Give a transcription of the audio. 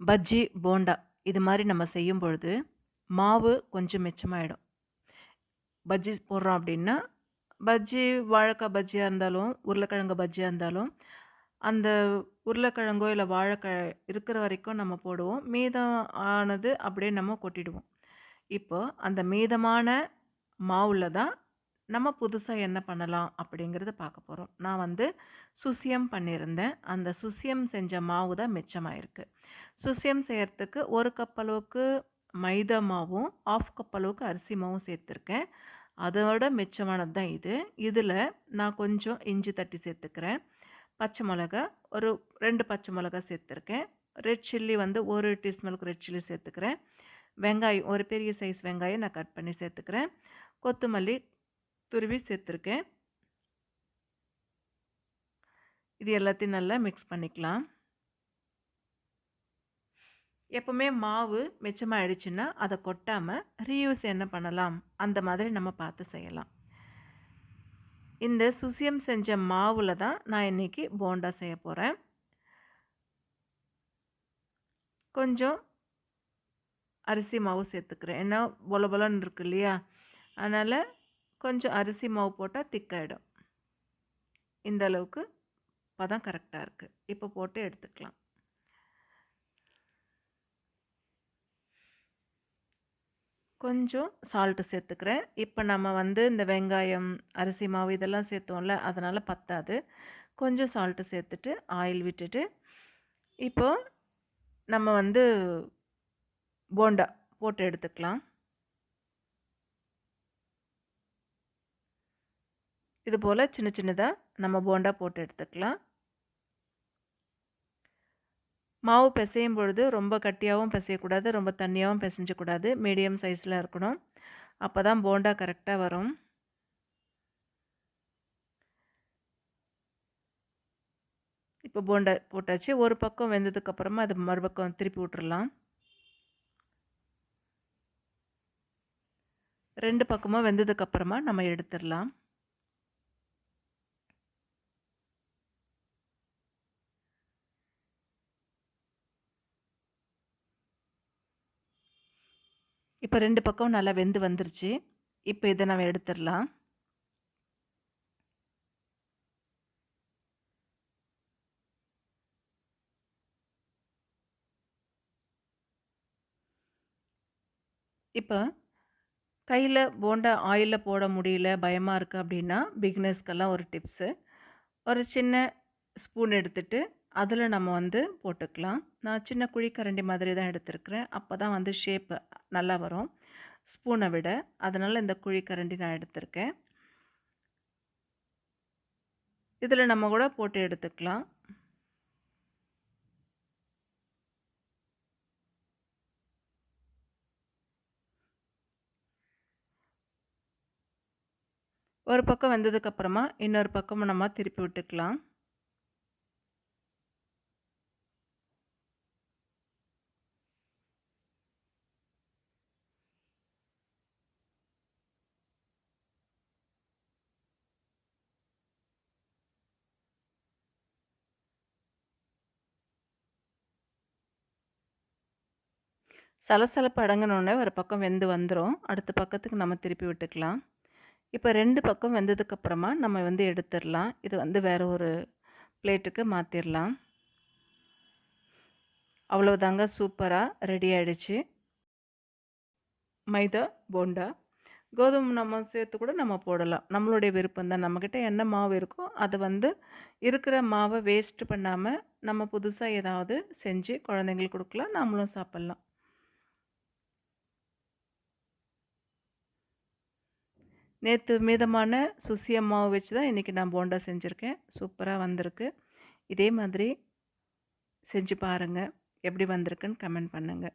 பஜ்ஜி, போண்டா இது மாதிரி நம்ம செய்யும் பொழுது, மாவு கொஞ்சம் மிச்சமாயிடும். பஜ்ஜி போடுறோம் அப்படின்னா பஜ்ஜி வாழைக்காய் பஜ்ஜியாக இருந்தாலும், உருளைக்கிழங்கு பஜ்ஜியாக இருந்தாலும், அந்த உருளைக்கிழங்கோ இல்லை வாழைக்காய் இருக்கிற வரைக்கும் நம்ம போடுவோம். மீதம் ஆனது அப்படியே நம்ம கொட்டிடுவோம். இப்போ அந்த மீதமான மாவில் தான் நம்ம புதுசாக என்ன பண்ணலாம் அப்படிங்கிறத பார்க்க போகிறோம் நான் வந்து சுசியம் பண்ணியிருந்தேன். அந்த சுசியம் செஞ்ச மாவு தான் மிச்சமாயிருக்கு. சுசியம் செய்கிறதுக்கு ஒரு கப் அளவுக்கு மைதா மாவும், 1/2 கப் அளவுக்கு அரிசி மாவும் சேர்த்துருக்கேன். அதோட மிச்சமானது தான் இது. இதில் நான் கொஞ்சம் இஞ்சி தட்டி சேர்த்துக்கிறேன். பச்சை மிளகா, ஒரு ரெண்டு பச்சை மிளகா சேர்த்துருக்கேன். ரெட் சில்லி வந்து ஒரு டீஸ்பூனுக்கு ரெட் சில்லி சேர்த்துக்கிறேன். வெங்காயம் ஒரு பெரிய சைஸ் வெங்காயம் நான் கட் பண்ணி சேர்த்துக்கிறேன். கொத்தமல்லி துருவி சேர்த்துருக்கேன். இது எல்லாத்தையும் நல்லா மிக்ஸ் பண்ணிக்கலாம். எப்போவுமே மாவு மிச்சமாயிடுச்சுன்னா, அதை கொட்டாமல் ரீயூஸ் என்ன பண்ணலாம்? அந்த மாதிரி நம்ம பார்த்து செய்யலாம். இந்த சுசியம் செஞ்ச மாவில் தான் நான் இன்னைக்கு போண்டா செய்ய போகிறேன் கொஞ்சம் அரிசி மாவு சேர்த்துக்கிறேன். ஏன்னா பொல பொலன்னு இருக்கு இல்லையா? அதனால் கொஞ்சம் அரிசி மாவு போட்டால் திக்காயிடும். இந்த அளவுக்கு அப்போ தான் கரெக்டாக இருக்குது இப்போ போட்டு எடுத்துக்கலாம். கொஞ்சம் சால்ட்டு சேர்த்துக்கிறேன். இப்போ நம்ம வந்து இந்த வெங்காயம், அரிசி மாவு இதெல்லாம் சேர்த்தோம்ல, அதனால் பத்தாது. கொஞ்சம் சால்ட்டு சேர்த்துட்டு, ஆயில் விட்டுட்டு, இப்போது நம்ம வந்து போண்டா போட்டு எடுத்துக்கலாம். இது போல் சின்ன சின்னதாக நம்ம போண்டா போட்டு எடுத்துக்கலாம். மாவு பிசையும் பொழுது ரொம்ப கட்டியாகவும் பிசையக்கூடாது ரொம்ப தண்ணியாகவும் பிசைஞ்சக்கூடாது மீடியம் சைஸில் இருக்கணும். அப்போ தான் போண்டா கரெக்டாக வரும். இப்போ போண்டா போட்டாச்சு. ஒரு பக்கம் வெந்ததுக்கப்புறமா அது மறுபக்கம் திருப்பி விட்டுறலாம். ரெண்டு பக்கமும் வெந்ததுக்கப்புறமா நம்ம எடுத்துடலாம் இப்போ ரெண்டு பக்கம் நல்லா வெந்து வந்துருச்சு. இப்போ இதை நம்ம எடுத்துடலாம் இப்போ கையில் போண்டா ஆயிலில் போட முடியல, பயமாக இருக்குது அப்படின்னா, பிகினர்ஸ்க்கெல்லாம் ஒரு டிப்ஸு. ஒரு சின்ன ஸ்பூன் எடுத்துகிட்டு அதில் நம்ம வந்து போட்டுக்கலாம். நான் சின்ன குழிக்கரண்டி மாதிரி தான் எடுத்திருக்கிறேன். அப்பதான் வந்து ஷேப் நல்லா வரும். ஸ்பூனை விட. அதனால் இந்த குழிக்கரண்டி நான் எடுத்திருக்கேன். இதில் நம்ம கூட போட்டு எடுத்துக்கலாம். ஒரு பக்கம் வந்ததுக்கப்புறமா இன்னொரு பக்கம் நம்ம திருப்பி விட்டுக்கலாம். சலசலப்பு அடங்கினோடனே ஒரு பக்கம் வெந்து வந்துடும் அடுத்த பக்கத்துக்கு நம்ம திருப்பி விட்டுக்கலாம். இப்போ ரெண்டு பக்கம் வெந்ததுக்கப்புறமா நம்ம வந்து எடுத்துடலாம் இது வந்து வேறு ஒரு பிளேட்டுக்கு மாற்றிடலாம் அவ்வளோதாங்க சூப்பராக ரெடி ஆகிடுச்சு மைதா போண்டா. கோதுமை நம்ம சேர்த்து கூட நம்ம போடலாம். நம்மளுடைய விருப்பம் தான். நம்மக்கிட்ட என்ன மாவு இருக்கோ, அதை வந்து இருக்கிற மாவை வேஸ்ட் பண்ணாமல் நம்ம புதுசாக ஏதாவது செஞ்சு குழந்தைங்களுக்கு கொடுக்கலாம் நம்மளும் சாப்பிட்லாம் நேற்று மீதமான சுசியம் மாவு வச்சு தான் இன்னைக்கு நான் போண்டா செஞ்சுருக்கேன். சூப்பராக வந்திருக்கு. இதே மாதிரி செஞ்சு பாருங்கள் எப்படி வந்திருக்குன்னு கமெண்ட் பண்ணுங்கள்